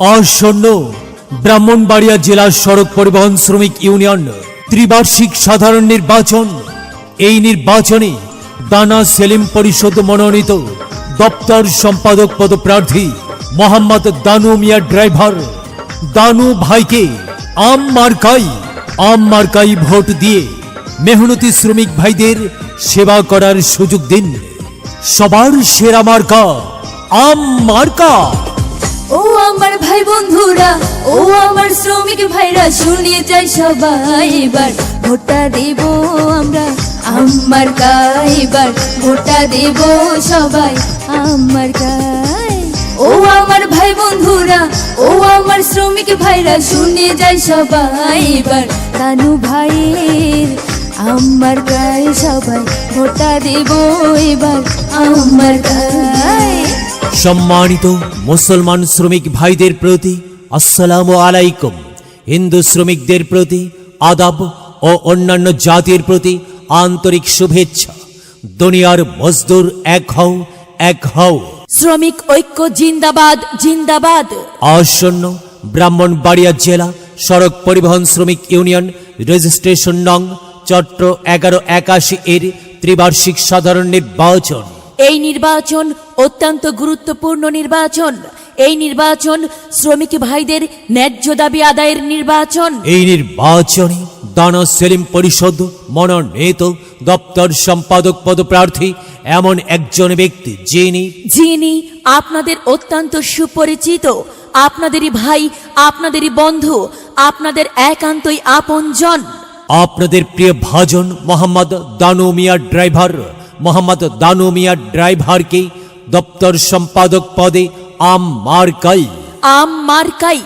আসন্ন ব্রাহ্মণবাড়িয়া জেলা সড়ক পরিবহন শ্রমিক ইউনিয়ন, ত্রিবার্ষিক সাধারণ নির্বাচন। এই নির্বাচনে দানা সেলিম পরিষদ মনোনীত দপ্তর সম্পাদক পদপ্রার্থী মোহাম্মদ দানু মিয়া ড্রাইভার। দানু ভাইকে আম মার্কাই আম মার্কাই ভোট দিয়ে মেহনতি শ্রমিক ভাইদের সেবা করার সুযোগ দিন। সবার সেরা মার্কা, আম মার্কা। ভাই বন্ধুরা, ও আমার শ্রমিক ভাইরা শুনে যাই সবাই এবার। ভোটটা দেব আমরা, আমার গায়ে এবার। ভোটটা দেব সবাই আমার গায়ে। ও আমার ভাই বন্ধুরা, ও আমার শ্রমিক ভাইরা শুনে যাই সবাই এবার। কানু ভাইয়ের আমার গায়ে সবাই ভোটটা দেব এবার, আমার গায়ে। সম্মানিত মুসলমান শ্রমিক ভাইদের প্রতি আসসালামু আলাইকুম। হিন্দু শ্রমিকদের প্রতি আদাব ও অন্যান্য জাতির প্রতি আন্তরিক শুভেচ্ছা। দুনিয়ার মজদুর এক হও এক হও। শ্রমিক ঐক্য জিন্দাবাদ জিন্দাবাদ। আসন্ন ব্রাহ্মণবাড়িয়া জেলা সড়ক পরিবহন শ্রমিক ইউনিয়ন রেজিস্ট্রেশন নং চট্ট এগারো একাশি এর ত্রিবার্ষিক সাধারণ নির্বাচন। এই নির্বাচন অত্যন্ত গুরুত্বপূর্ণ নির্বাচন। এই নির্বাচন শ্রমিক ভাইদের ন্যায্য দাবি আদায়ের নির্বাচন। এই নির্বাচনে দানা সেলিম পরিষদ মনোনীত দপ্তর সম্পাদক পদপ্রার্থী এমন একজন ব্যক্তি যিনি যিনি আপনাদের অত্যন্ত সুপরিচিত আপনাদেরই ভাই আপনাদেরই বন্ধু আপনাদের একান্তই আপনজন। আপনাদের প্রিয় ভাজন মোহাম্মদ দানু মিয়া ড্রাইভার মোহাম্মদ দানু মিয়া ড্রাইভারকে দপ্তর সম্পাদক পদে আম মার্কাই। আম মার্কাই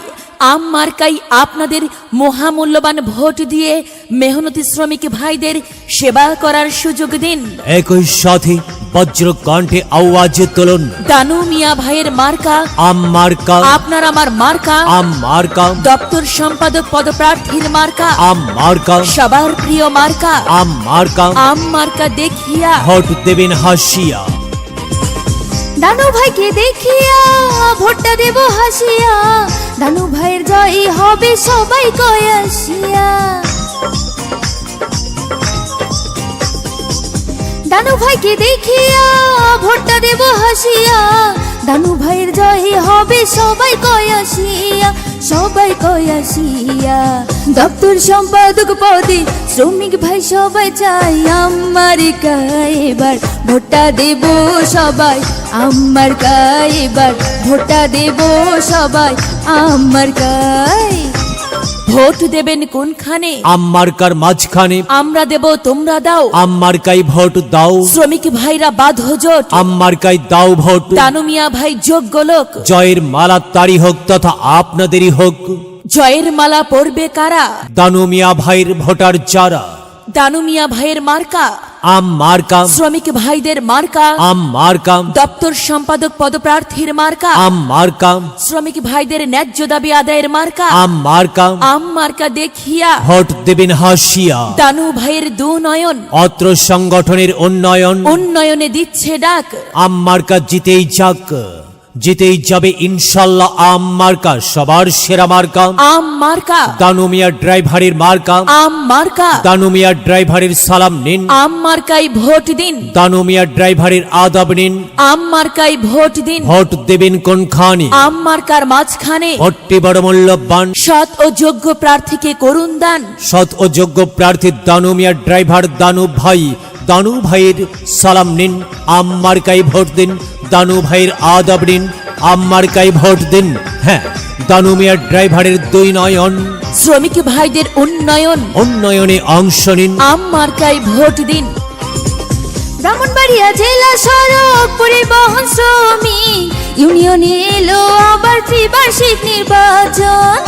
আম মার্কাই আপনাদের মহামূল্যবান ভোট দিয়ে মেহনতি শ্রমিক ভাইদের সেবা করার সুযোগ দিন। একই সাথে বজ্র কণ্ঠে আওয়াজ তোলন। দানু মিয়া ভাইয়ের মার্কা। আম মার্কা। আপনার আমার মার্কা। আম মার্কা। দপ্তর সম্পাদক পদপ্রার্থীর মার্কা। আম মার্কা। সবার প্রিয় মার্কা। আম মার্কা। আম মার্কা দেখিয়া। ভোট দেবেন হাসিয়া। দানু ভাইকে দেখিয়া ভোটটা দেব হাসিয়া। দানু ভাইয়ের জয় হবে সবাই কয় কয়াসিয়া দানু ভাইকে দেখিয়া ভোটটা দেব হাসিয়া। দানু ভাইয়ের জয় হবে সবাই কয়াসিয়া সবাই কয়াসিয়া দপ্তর সম্পাদক পদে শ্রমিক ভাই সবাই চাই আমার এবার ভোটটা দেব সবাই, আমার এবার ভোটটা দেব সবাই, আমার গায়ে ভোট দেবেন কোনখানে? আম মার্কার মাঝখানে? আমরা দেব তোমরা দাও। আম কাই ভোট দাও। শ্রমিক ভাইরা বাধ জোট। আম কাই দাও ভোট। তানুমিয়া ভাই যোগ্য লোক। জয়ের মালা তারি হোক তথা আপনাদেরই হোক। জয়ের মালা পরবে কারা? দানুমিয়া ভাইয়ের ভোটার যারা? দানুমিয়া ভাইয়ের মার্কা? আম মার্কা। শ্রমিক ভাইদের মার্কা। আম মার্কা। দপ্তর সম্পাদক পদপ্রার্থীর মার্কা। আম মার্কা। শ্রমিক ভাইদের ন্যায্য দাবি আদায়ের মার্কা। আম মার্কা। আম মার্কা দেখিয়া ভোট দেবেন হাসিয়া। দানু ভাইয়ের দু নয়ন। অত্র সংগঠনের উন্নয়ন। উন্নয়নে দিচ্ছে ডাক। আম মার্কা জিতেই যাক। জিতেই যাবে ইনশাল্লাহ আম মার্কা সবার সেরা মার্কা। আম মার্কা। দানুমিয়া ড্রাইভারের মার্কা। আম মার্কা। দানুমিয়া ড্রাইভারের সালাম নিন। আম মার্কাই ভোট দিন। দানুমিয়া ড্রাইভারের আদাব নিন। আম মার্কাই ভোট দিন। ভোট দেবেন কোনখানে? আম মার্কার মাঝখানে। ভোটটি বড় মূল্যবান। সৎ ও যোগ্য প্রার্থীকে করুন দান। সৎ ও যোগ্য প্রার্থী দানুমিয়া ড্রাইভার দানু ভাই। দানু ভাইয়ের সালাম নিন। আম মার্কাই ভোট দিন। দানু ভাইয়ের আদাব নিন আম মার্কাই ভোট দিন। হ্যাঁ দানুমিয়া ড্রাইভারের দুই নয়ন। শ্রমিক ভাইদের উন্নয়ন। উন্নয়নে অংশ নিন। আম মার্কাই ভোট দিন। ব্রাহ্মণবাড়িয়া জেলা সড়ক পরিবহন শ্রমিক ইউনিয়নে এলো আবার ত্রিবার্ষিক নির্বাচন।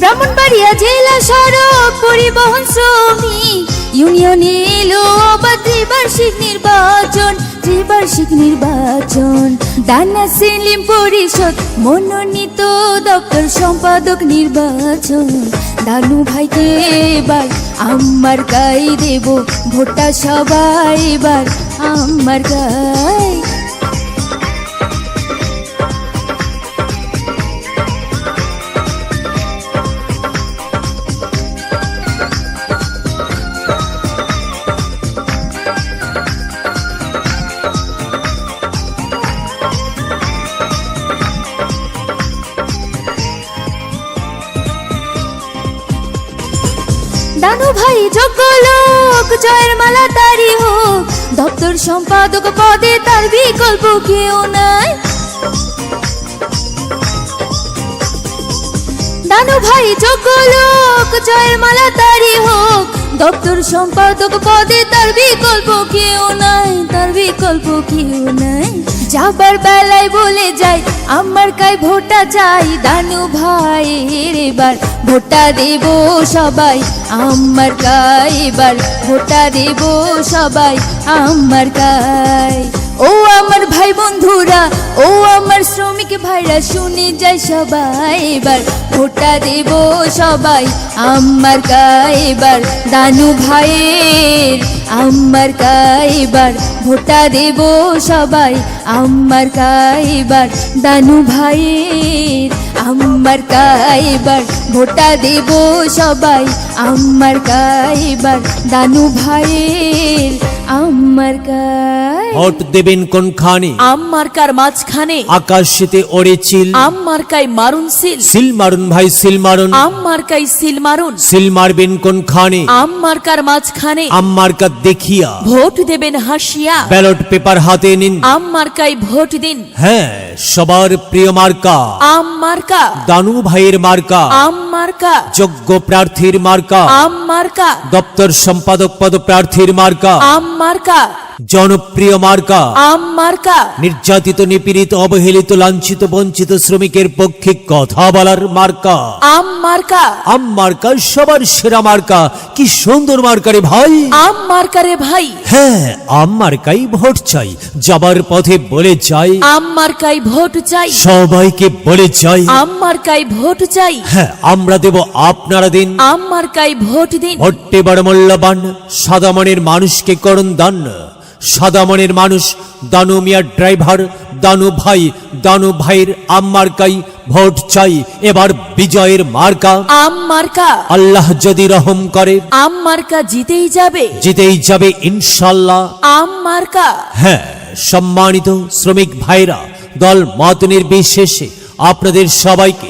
ব্রাহ্মণবাড়িয়া জেলা সড়ক পরিবহন শ্রমিক ইউনিয়নে এলো আবার নির্বাচন, ত্রিবার্ষিক নির্বাচন। দানা সেলিম পরিষদ, মনোনীত দপ্তর সম্পাদক নির্বাচন। দানু ভাইকে এবার আমার গাই দেব ভোটা সবাই এবার আমার গায়ে। তারি হোক। দপ্তর সম্পাদক পদে তার বিকল্প কেউ নাই। দানু ভাই, যোগ্য লোক জয়ের মালা তারি হোক। দপ্তর সম্পাদক পদে তার বিকল্প কেউ নাই, তার বিকল্প কেউ নাই। যাবার বেলায় বলে যাই, আমার কাই ভোটা চাই দানু ভাই এবার। ভোটা দেব সবাই, আমার কাই এবার। ভোটা দেব সবাই, আমার কাই ও আমার ভাই বন্ধুরা, ও আমার শ্রমিক ভাইরা, শুনে যায় সবাই এবার। ভোটা দেব সবাই, আমার গায়ে এবার। দানু ভাইয়ের আমার কাইবার ভোটা দেব সবাই। আমার কাইবার দানু ভাইয়ের আমার এবার ভোটা দেব সবাই। আমার এবার দানু ভাইয়ের আমার গায়ে ভোট দেবেন কোনখানে? আম্মার্কার মাঝখানে? আকাশেতে ওড়ে চিল আম্মার্কাই মারুন সিল। সিল মারুন ভাই সিল মারুন। আম্মার্কাই সিল মারুন। সিল মারবেন কোনখানে? আম্মার্কার মাঝখানে? আম্মার্কা দেখিয়া। ভোট দেবেন হাসিয়া। ব্যালট পেপার হাতে নিন। আমার আম্মার্কাই ভোট দিন। হ্যাঁ সবার প্রিয় মার্কা। আম্মার্কা দানু ভাইয়ের মার্কা। আম মার্কা। যোগ্য প্রার্থীর মার্কা। আম মার্কা। দপ্তর সম্পাদক পদ প্রার্থীর মার্কা। আম্মার্কা জনপ্রিয় মার্কা। আম্মার্কা নির্যাতিত নিপীড়িত অবহেলিত লাঞ্ছিত বঞ্চিত শ্রমিকের পক্ষে কথা বলার মার্কা। আম্মার্কা আম মার্কা সবার সেরা মার্কা। কি সুন্দর মার্কারে ভাই। আম্মার্কারে ভাই। হ্যাঁ আম মার্কাই ভোট চাই। যাবার পথে বলে যাই। আম্মার্কাই ভোট চাই। সবাইকে বলে যাই। আম্মার্কাই ভোট চাই। হ্যাঁ আমরা দেব আপনারা দিন। আম্মার্কাই ভোট দিন। ভোটে বড় মূল্যবান সাদা মনের মানুষকে করুন দান। সাদা মনের মানুষ দানু মিয়ার ড্রাইভার দানু ভাই দানু ভাইয়ের আম্মার্কাই ভোট চাই এবার বিজয়ের মার্কা। আম্মার্কা আল্লাহ যদি রহম করে আম্মার্কা জিতেই যাবে? জিতেই যাবে ইনশাল্লাহ আম্মার্কা হ্যাঁ সম্মানিত শ্রমিক ভাইরা দল মত নির্বিশেষে আপনাদের সবাইকে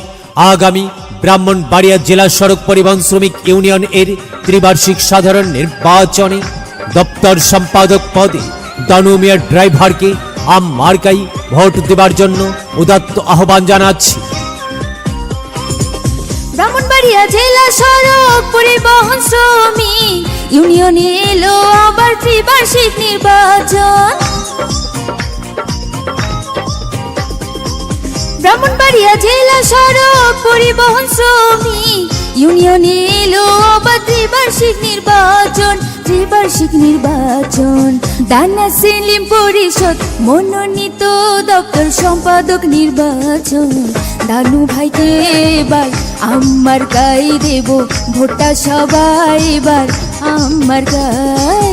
আগামী ব্রাহ্মণবাড়িয়া জেলা সড়ক পরিবহন শ্রমিক ইউনিয়ন এর ত্রিবার্ষিক সাধারণ নির্বাচনে দপ্তর সম্পাদক পদে দানুমিয়ার ড্রাইভারকে আম মার্কাই ভোট দেবার জন্য উদাত্ত আহ্বান জানাচ্ছি। ব্রাহ্মণবাড়িয়া জেলা সড়ক পরিবহন শ্রমিক ইউনিয়নে এলো আবার ত্রিবার্ষিক নির্বাচন। ব্রাহ্মণবাড়িয়া জেলা সড়ক পরিবহন শ্রমিক ইউনিয়নে এলো আবার ত্রিবার্ষিক নির্বাচন। ত্রিবার্ষিক নির্বাচন। দানা সেলিম পরিষদ, মনোনীত দপ্তর সম্পাদক নির্বাচন। দানু ভাইকে এবার আমার গাই দেব, ভোটা সবাই এবার আমার গাই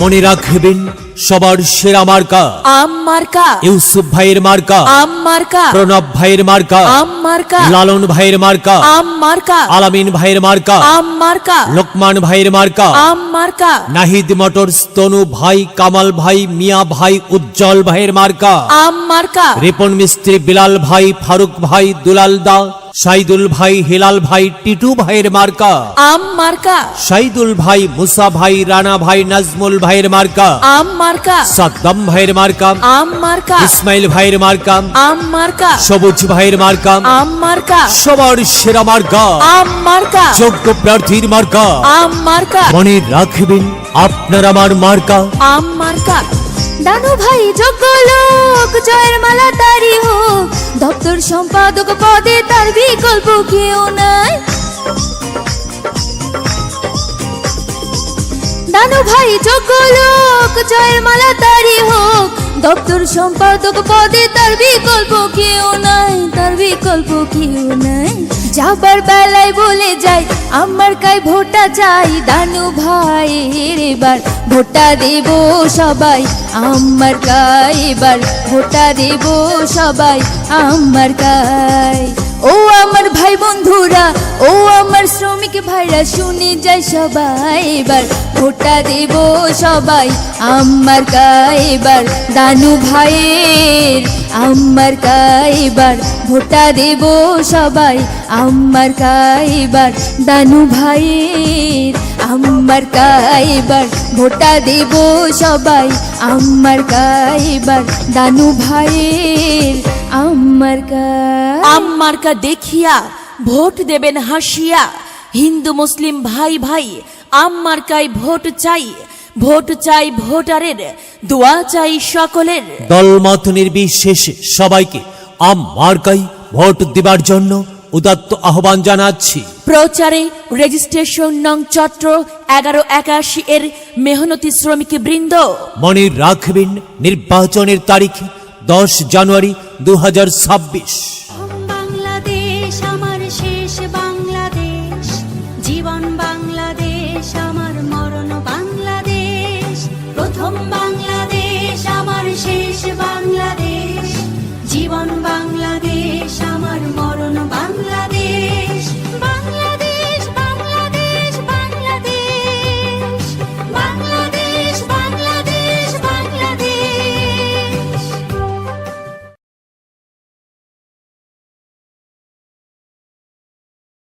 মনে রাখবেন সবার সেরা মার্কা। আম্মার্কা ইউসুফ ভাইয়ের মার্কা। আম্মার্কা প্রণব ভাইয়ের মার্কা। আম্মার্কা লালন ভাইয়ের মার্কা। আম্মার্কা আলামিন ভাইয়ের মার্কা। আম্মার্কা লোকমান ভাইয়ের মার্কা। আম্মার্কা নাহিদ মোটরস তনু ভাই কামাল ভাই মিয়া ভাই উজ্জ্বল ভাইয়ের মার্কা। আম্মার্কা রিপন মিস্ত্রি বিলাল ভাই ফারুক ভাই দুলাল দা সাইদুল ভাই হিলাল ভাই টিটু ভাইয়ের মার্কা। আম্মার্কা সাইদুল ভাই মুসা ভাই রানা ভাই নাজমুল ভাইয়ের মার্কা। আম্মার্কা সাদ্দাম ভাইয়ের মার্কা। আম্মার্কা ইসমাইল ভাইয়ের মার্কা। আম্মার্কা সবুজ ভাইয়ের মার্কা। আম্মার্কা সবার সেরা মার্কা। আম্মার্কা যোগ্য প্রার্থীর মার্কা। আম্মার্কা মনে রাখবেন আপনার আমার মার্কা। আম্মার্কা দানু ভাই, যোগ্য লোক, জয়ের মালা তারি হোক। দপ্তর সম্পাদক পদে তার বিকল্প কেউ নাই। দানু ভাই, যোগ্য লোক, জয়ের মালা তারি হোক। দপ্তর সম্পাদক পদে তার বিকল্প কেউ নাই, তার বিকল্প যাবার বেলায় বলে যাই আমার কাই ভোটা চাই দানু ভাই এবার। ভোটা দেব সবাই আমার গাই এবার। ভোটা দেব সবাই আমার গাই ও আমার ভাই বন্ধুরা, ও আমার শ্রমিক ভাইরা, শুনে যায় সবাই এবার। ভোটা দেব সবাই আমার গায়ে এবার। দানু ভাইয়ের আমার কাইবার ভোটা দেব সবাই। আমার কাইবার দানু ভাইয়ের আমার কাইবার ভোটা দেব সবাই। আমার কাইবার দানু ভাইয়ের আমার কাই আম মার্কা দেখিয়া ভোট দেবেন হাসিয়া। হিন্দু, মুসলিম ভাই ভাই আম কাই ভোট চাই। ভোট চাই ভোটারের দোয়া চাই সকলের। দলমত নির্বিশেষে সবাইকে। আম মার্কাই ভোট দেবার জন্য উদাত্ত আহ্বান জানাচ্ছি। প্রচারে রেজিস্ট্রেশন নং চট্র এগারো একাশি এর মেহনতি শ্রমিক বৃন্দ। মনে রাখবেন নির্বাচনের তারিখ দশ জানুয়ারি দু হাজার ছাব্বিশ।